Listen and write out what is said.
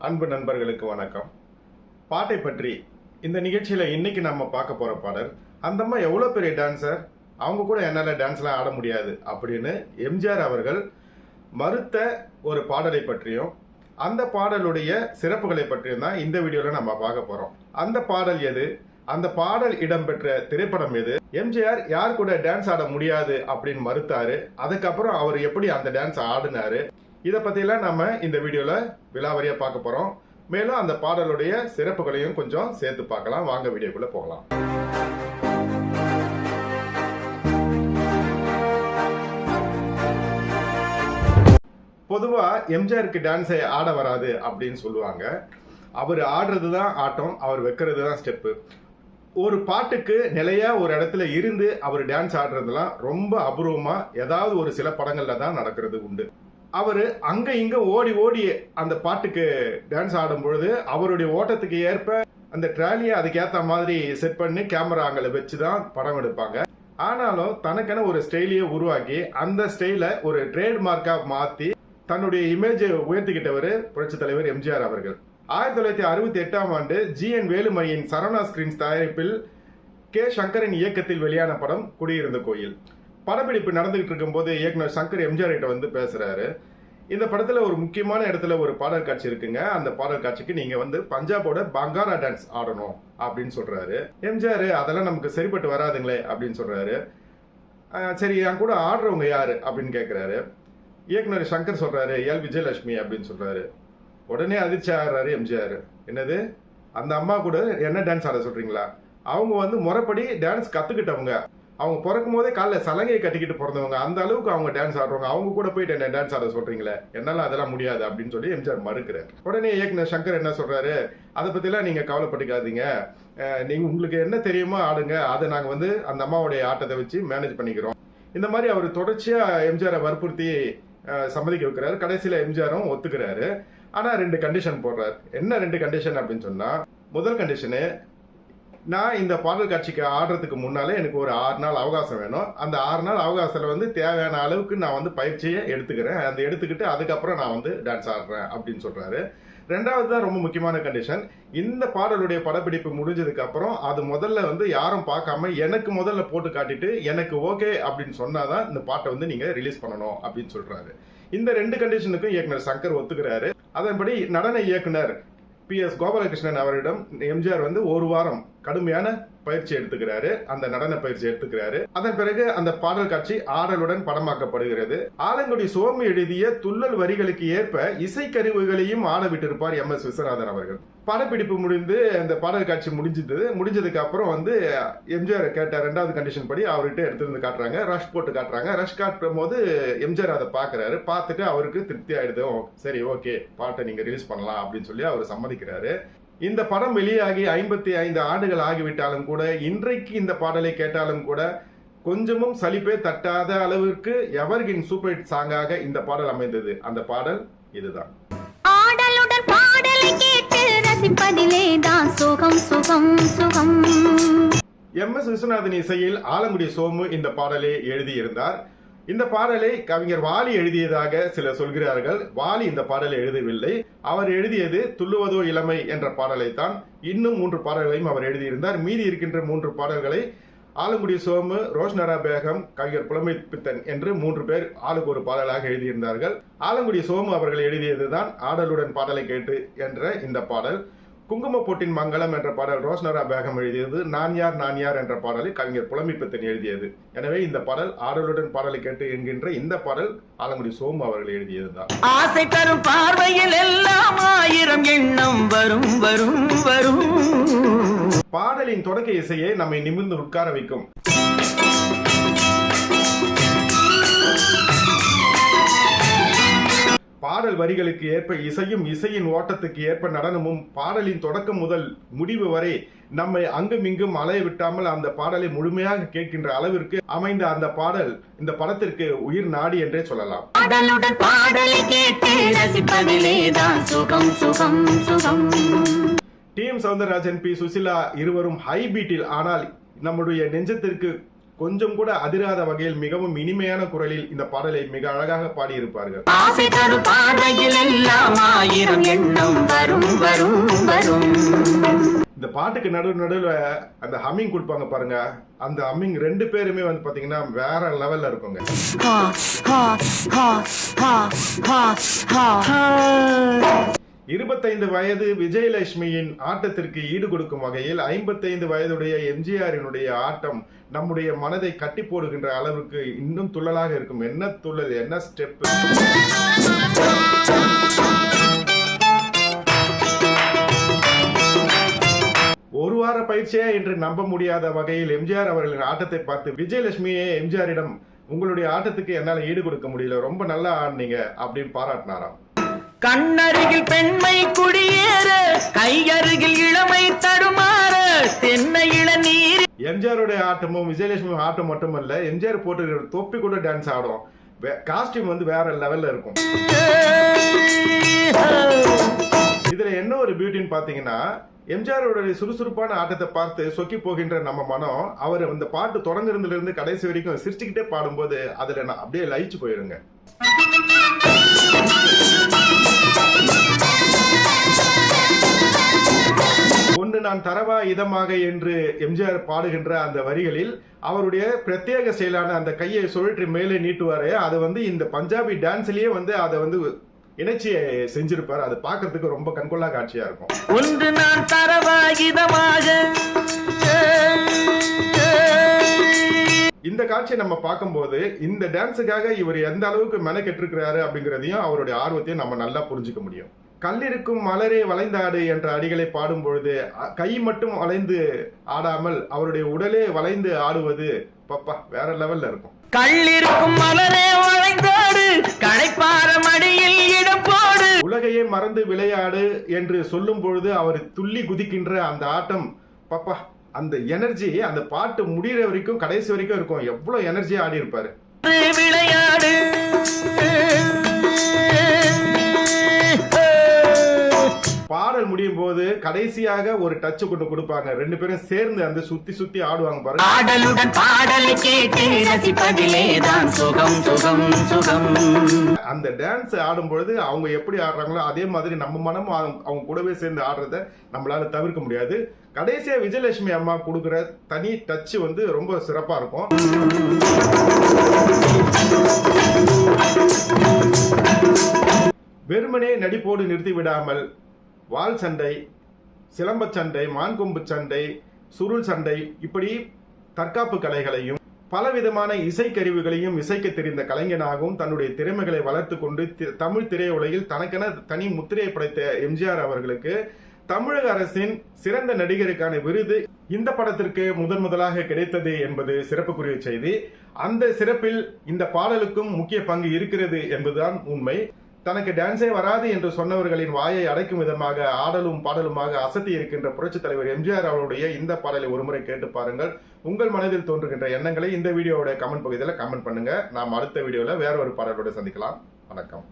அன்பு நண்பர்களுக்கு வணக்கம். பாட்டை பற்றி இந்த நிகழ்ச்சியில் இன்னைக்கு நம்ம பார்க்க போகிற பாடல் அந்தம்மா எவ்வளோ பெரிய டான்ஸர் அவங்க கூட என்னால் டான்ஸ்லாம் ஆட முடியாது அப்படின்னு எம்ஜிஆர் அவர்கள் மறுத்த ஒரு பாடலை பற்றியும் அந்த பாடலுடைய சிறப்புகளை பற்றியும் தான் இந்த வீடியோவில் நம்ம பார்க்க போகிறோம் அந்த பாடல் எது? அந்த பாடல் இடம்பெற்ற திரைப்படம் எது? எம்ஜிஆர் யார் கூட டான்ஸ் ஆட முடியாது அப்படின்னு மறுத்தாரு. அதுக்கப்புறம் அவர் எப்படி அந்த டான்ஸ் ஆடினாரு? இதை பற்றியெல்லாம் நம்ம இந்த வீடியோவில் விலாவரியா பார்க்க போகிறோம் மேலும் அந்த பாடலுடைய சிறப்புகளையும் கொஞ்சம் சேர்த்து பார்க்கலாம். வாங்க வீடியோக்குள்ளே போகலாம். பொதுவாக எம்ஜிஆருக்கு டான்ஸை ஆட வராது அப்படின்னு சொல்லுவாங்க. அவர் ஆடுறது தான் ஆட்டம் அவர் வைக்கிறது தான் ஸ்டெப்பு ஒரு பாட்டுக்கு நிலையாக ஒரு இடத்துல இருந்து அவர் டான்ஸ் ஆடுறதுலாம் ரொம்ப அபூர்வமாக ஏதாவது ஒரு சில படங்களில் தான் நடக்கிறது உண்டு. அவர் அங்க இங்க ஓடி ஓடி அந்த பாட்டுக்கு டான்ஸ் ஆடும் பொழுது அவருடைய ஓட்டத்துக்கு ஏற்ப அந்த ட்ராலியை அதுக்கேத்த மாதிரி செட் பண்ணி கேமராங்களை வச்சு தான் படம் எடுப்பாங்க. ஆனாலும் தனக்கென ஒரு ஸ்டைலையே உருவாக்கி அந்த ஸ்டைலை ஒரு ட்ரேட்மார்க்கா மாத்தி தன்னுடைய இமேஜை உயர்த்திக்கிட்டவர் புரட்சி தலைவர் எம்ஜிஆர் அவர்கள். ஆயிரத்தி தொள்ளாயிரத்தி அறுபத்தி எட்டாம் ஆண்டு ஜி என் வேலுமணியின் சரவணா ஸ்கிரீன்ஸ் தயாரிப்பில் கே சங்கரின் இயக்கத்தில் வெளியான படம் குடியிருந்த கோயில். படப்பிடிப்பு நடந்துகிட்டு இருக்கும்போது இயக்குனர் சங்கர் எம்ஜிஆர் கிட்ட வந்து பேசுறாரு. இந்த படத்துல ஒரு முக்கியமான இடத்துல ஒரு பாடல் காட்சி இருக்குங்க. அந்த பாடல் காட்சிக்கு நீங்க வந்து பஞ்சாபோட பங்காரா டான்ஸ் ஆடணும் அப்படின்னு சொல்றாரு. எம்ஜிஆர் அதெல்லாம் நமக்கு சரிப்பட்டு வராதுங்களே அப்படின்னு சொல்றாரு. சரி என் கூட ஆடுறவங்க யாரு? அப்படின்னு கேக்குறாரு. இயக்குனர் சங்கர் சொல்றாரு எல். விஜயலட்சுமி அப்படின்னு சொல்றாரு. உடனே அதிர்ச்சி ஆடுறாரு எம்ஜிஆர். என்னது? அந்த அம்மா கூட என்ன டான்ஸ் ஆட சொல்றீங்களா? அவங்க வந்து முறைப்படி டான்ஸ் கத்துக்கிட்டவங்க. அவங்க பிறக்கும் போதே காலைல சலங்கையை கட்டிக்கிட்டு பிறந்தவங்க அந்த அளவுக்கு அவங்க டான்ஸ் ஆடுறவங்க. அவங்க கூட போயிட்டு என்ன டான்ஸ் ஆட சொல்றீங்களே? என்னால அதெல்லாம் முடியாது அப்படின்னு சொல்லி எம்ஜிஆர் மறுக்கிறார். உடனே இயக்குனர் சங்கர் என்ன சொல்றாரு? அதை பத்திலாம் நீங்க கவலைப்பட்டுக்காதீங்க. நீங்க உங்களுக்கு என்ன தெரியுமோ ஆடுங்க. அதை நாங்க வந்து அந்த அம்மாவுடைய ஆட்டத்தை வச்சு மேனேஜ் பண்ணிக்கிறோம். இந்த மாதிரி அவர் தொடர்ச்சியா எம்ஜிஆரை வற்புறுத்தி சம்மதிக்க வைக்கிறாரு. கடைசியில எம்ஜிஆரும் ஒத்துக்கிறாரு. ஆனா ரெண்டு கண்டிஷன் போடுறாரு. என்ன ரெண்டு கண்டிஷன் அப்படின்னு சொன்னா முதல் கண்டிஷனு நான் இந்த பாடல் காட்சிக்கு ஆடுறதுக்கு முன்னாலே எனக்கு ஒரு ஆறு நாள் அவகாசம் வேணும். அந்த ஆறு நாள் அவகாசத்தில் வந்து தேவையான அளவுக்கு நான் வந்து பயிற்சியை எடுத்துக்கிறேன். அந்த எடுத்துக்கிட்டு அதுக்கப்புறம் நான் வந்து டான்ஸ் ஆடுறேன் அப்படின்னு சொல்கிறாரு ரெண்டாவது தான் ரொம்ப முக்கியமான கண்டிஷன் இந்த பாடலுடைய படப்பிடிப்பு முடிஞ்சதுக்கு அப்புறம் அது முதல்ல வந்து யாரும் பார்க்காம எனக்கு முதல்ல போட்டு காட்டிட்டு எனக்கு ஓகே அப்படின்னு சொன்னாதான் இந்த பாட்டை வந்து நீங்க ரிலீஸ் பண்ணணும் அப்படின்னு சொல்றாரு. இந்த ரெண்டு கண்டிஷனுக்கும் இயக்குனர் சங்கர் ஒத்துக்கிறாரு. அதன்படி நடன இயக்குனர் பி எஸ் கோபாலகிருஷ்ணன் அவரிடம் எம்ஜிஆர் வந்து ஒரு வாரம் கடுமையான பயிற்சி எடுத்துக்கிறாரு. அந்த நடன பயிற்சி எடுத்துக்கிறாரு. அதன் பிறகு அந்த பாடல் காட்சி ஆடலுடன் படமாக்கப்படுகிறது. ஆலங்குடி சோமு எழுதிய துள்ளல் வரிகளுக்கு ஏற்ப இசைக்கருவிகளையும் ஆட விட்டிருப்பார் எம். எஸ். விஸ்வநாதன் அவர்கள். படப்பிடிப்பு முடிந்து அந்த பாடல் காட்சி முடிஞ்சது. முடிஞ்சதுக்கு அப்புறம் வந்து எம்ஜிஆர் கேட்ட ரெண்டாவது கண்டிஷன் படி அவர்கிட்ட எடுத்து வந்து காட்டுறாங்க. ரஷ் போட்டு காட்டுறாங்க. ரஷ் காட்டும் போது எம்ஜிஆர் அதை பாக்குறாரு. பார்த்துட்டு அவருக்கு திருப்தி ஆயிடுது. சரி ஓகே. பாட்டை நீங்க ரிலீஸ் பண்ணலாம். அப்படின்னு சொல்லி அவர் சம்மதிக்கிறாரு. இந்த படம் வெளியாகி ஐம்பத்தி ஐந்து ஆண்டுகள் ஆகிவிட்டாலும் கூட இன்றைக்கு இந்த பாடலை கேட்டாலும் கூட கொஞ்சமும் சலிப்பே தட்டாத அளவிற்கு எவர்கின் சூப்பர் ஹிட் சாங்காக இந்த பாடல் அமைந்தது? அந்த பாடல் இதுதான். ஆடலுடன் பாடலை கேட்டு ரசிப்பதிலே தான் சுகம் சுகம் சுகம். எம் எஸ் விஸ்வநாதன் இசையில் ஆலங்குடி சோமு இந்த பாடலை எழுதியிருந்தார். இந்த பாடலை கவிஞர் வாலி எழுதியதாக சிலர் சொல்கிறார்கள். வாலி இந்த பாடலை எழுதவில்லை. அவர் எழுதியது துள்ளுவதோ இளமை என்ற பாடலை தான் இன்னும் மூன்று பாடல்களையும் அவர் எழுதியிருந்தார். மீதி இருக்கின்ற மூன்று பாடல்களை ஆலங்குடி சோமு ரோஷ்னரா பேகம் கவிஞர் புலமை பித்தன் என்று மூன்று பேர் ஆளுக்கு ஒரு பாடலாக எழுதியிருந்தார்கள். ஆலங்குடி சோமு அவர்கள் எழுதியதுதான் ஆடலுடன் பாடலை கேட்டு என்ற இந்த பாடல். குங்கும பொட்டின் மங்களம் என்ற பாடல் ரோஷ்னரா பேகம் எழுதியது நான் யார் நான் யார் என்ற பாடலை கவிஞர் புலமிப்பித்தன் எழுதியது. எனவே இந்த பாடல் ஆடலுடன் பாடலை கேட்டு என்கின்ற இந்த பாடல் ஆலங்குடி சோமு அவர்கள் எழுதியதுதான். ஆசை தரும் பார்வையில் எல்லாம் ஆயிரம் எண்ணம் வரும் வரும் வரும். பாடலின் தொடக்க இசையை நம்மை நிமிர்ந்து உட்கார வைக்கும். பாடல் வரிகளுக்கு ஏற்ப இசையும் இசையின் ஓட்டத்துக்கு ஏற்ப நடனமும் பாடலின் தொடக்கம் முதல் முடிவு வரை நம்மை அங்கும் இங்கும் அலைய விட்டாமல் அந்த பாடலை முழுமையாக கேட்கின்ற அளவிற்கு அமைந்த அந்த பாடல் இந்த படத்திற்கு உயிர் நாடி என்றே சொல்லலாம். ஆடலுடன் பாடலை கேட்டு ரசிப்பதிலே தான் சுகம் சுகம் சுகம். T M Soundararajan P Susheela இருவரும் ஹை பீட்டில் ஆனால் நம்முடைய நெஞ்சத்திற்கு கொஞ்சம் கூட அதிராத வகையில் மிகவும் இனிமையான குரலில் இந்த பாடலை மிக அழகாக பாடியிருப்பார்கள். இந்த பாட்டுக்கு நடு நடுவில் அந்த ஹம்மிங் கொடுப்பாங்க பாருங்க. அந்த ஹம்மிங் ரெண்டு பேருமே வந்து பாத்தீங்கன்னா வேற லெவல்ல இருக்குங்க. ஹா ஹா ஹா ஹா ஹா ஹா. இருபத்தைந்து வயது விஜயலட்சுமியின் ஆட்டத்திற்கு ஈடு கொடுக்கும் வகையில் ஐம்பத்தைந்து வயதுடைய எம்ஜிஆரினுடைய ஆட்டம் நம்முடைய மனதை கட்டி போடுகின்ற அளவுக்கு இன்னும் துள்ளலாக இருக்கும். என்ன துள்ளல்? என்ன ஸ்டெப் ஒரு வார பயிற்சியே என்று நம்ப முடியாத வகையில் எம்ஜிஆர் அவர்களின் ஆட்டத்தை பார்த்து விஜயலட்சுமியே எம்ஜிஆரிடம் உங்களுடைய ஆட்டத்துக்கு என்னால் ஈடு கொடுக்க முடியல. ரொம்ப நல்லா ஆடினீங்க அப்படின்னு பாராட்டினாராம். கண்ணருகில் பெண்மை குடியேற கையருகில் இளமை தடுமாற தென்னை இளநீர் எம்ஜிஆருடைய ஆட்டமும் விஜயலட்சுமி ஆட்டம் மட்டுமல்ல எம்ஜிஆர் போட்டு தொப்பி கூட டான்ஸ் ஆடும். காஸ்டியூம் வந்து வேற லெவல்ல இருக்கும். இதுல என்ன ஒரு பியூட்டின்னு பாத்தீங்கன்னா எம்ஜிஆருடைய சுறுசுறுப்பான ஆட்டத்தை பார்த்து சொக்கி போகின்ற நம்ம மனம் அவர் அந்த பாட்டு தொடங்குறதுல இருந்து கடைசி வரைக்கும் சிரிச்சுக்கிட்டே பாடும்போது அதுல நான் அப்படியே லயிச்சு போயிருங்க. ஒன்று நான் தரவா இதமாக என்று எம்ஜிஆர் பாடுகின்ற அந்த வரிகளில் அவருடைய பிரத்யேக செயலான அந்த கையை சுழற்றி மேலே நீட்டுவாரே அது வந்து இந்த பஞ்சாபி டான்ஸ்லயே வந்து அதை வந்து இணைச்சி செஞ்சிருப்பார். அது பார்க்கறதுக்கு ரொம்ப கண்கொள்ளா காட்சியா இருக்கும். ஒன்று நான் தரவா இதமாக இந்த காட்சியை நம்ம பார்க்கும்போது இந்த டான்ஸுக்காக இவர் எந்த அளவுக்கு மெனக்கெட்டிருக்கிறாரு அப்படிங்கிறதையும் அவருடைய ஆர்வத்தையும் நம்ம நல்லா புரிஞ்சுக்க முடியும். கல்லிருக்கும் மலரே வளைந்தாடு என்ற அடிகளை பாடும் பொழுது அ- கை மட்டும் வளைந்து ஆடாமல் அவருடைய உடலே வளைந்து ஆடுவது பப்பா வேற லெவல்ல இருக்கும். கள்ளிருக்கும் மலரே வளைந்தாடு களைப்பார மடியில் இடம் போடு. உலகையே மறந்து விளையாடு என்று சொல்லும் பொழுது அவர் துள்ளி குதிக்கின்ற அந்த ஆட்டம் பப்பா அந்த எனர்ஜி அந்த பாட்டு முடியிற வரைக்கும் கடைசி வரைக்கும் இருக்கும். எவ்வளவு எனர்ஜியாக ஆடி இருப்பாரு. விளையாடு. முடியும் போது கடைசியாக ஒரு டச் கொண்டு கொடுப்பாங்க. ரெண்டு பேரும் சேர்ந்து அந்த சுத்தி சுத்தி ஆடுவாங்க பாருங்க. ஆடலுடன் பாடலை கேட்டு ரசிப்பதிலேதான் சுகம் சுகம் சுகம். அந்த டான்ஸ் ஆடும் பொழுது அவங்க எப்படி ஆடுறாங்களோ அதே மாதிரி நம்ம மனமும் அவங்க அவங்க கூடவே சேர்ந்து ஆடுறத நம்மளால தவிர்க்க முடியாது. கடைசியா விஜயலட்சுமி அம்மா கொடுக்குற தனி டச் வந்து ரொம்ப சிறப்பா இருக்கும். வெறுமனே நடிப்போடு நிறுத்தி விடாமல் வாள் சண்டை சிலம்பச் சண்டை மான்கொம்பு சண்டை சுருள் சண்டை இப்படி தற்காப்பு கலைகளையும் பலவிதமான இசைக்கருவிகளையும் இசைக்க தெரிந்த கலைஞனாகவும் தன்னுடைய திறமைகளை வளர்த்து கொண்டு தி- தமிழ் திரையுலகில் தனக்கென தனி முத்திரையை படைத்த எம்ஜிஆர் அவர்களுக்கு தமிழக அரசின் சிறந்த நடிகருக்கான விருது இந்த படத்திற்கு முதன் முதலாக கிடைத்தது என்பது சிறப்புக்குரிய செய்தி. அந்த சிறப்பில் இந்த பாடலுக்கும் முக்கிய பங்கு இருக்கிறது என்பதுதான் உண்மை. தனக்கு டான்ஸே வராது என்று சொன்னவர்களின் வாயை அடைக்கும் விதமாக ஆடலும் பாடலுமாக அசத்தி இருக்கின்ற புரட்சித் தலைவர் எம்ஜிஆர் அவருடைய இந்த பாடலை ஒருமுறை கேட்டு பாருங்கள். உங்கள் மனதில் தோன்றுகின்ற எண்ணங்களை இந்த வீடியோவோட கமெண்ட் பகுதியில் கமெண்ட் பண்ணுங்க. நாம் அடுத்த வீடியோவில் வேற ஒரு பாடலோட சந்திக்கலாம். வணக்கம்.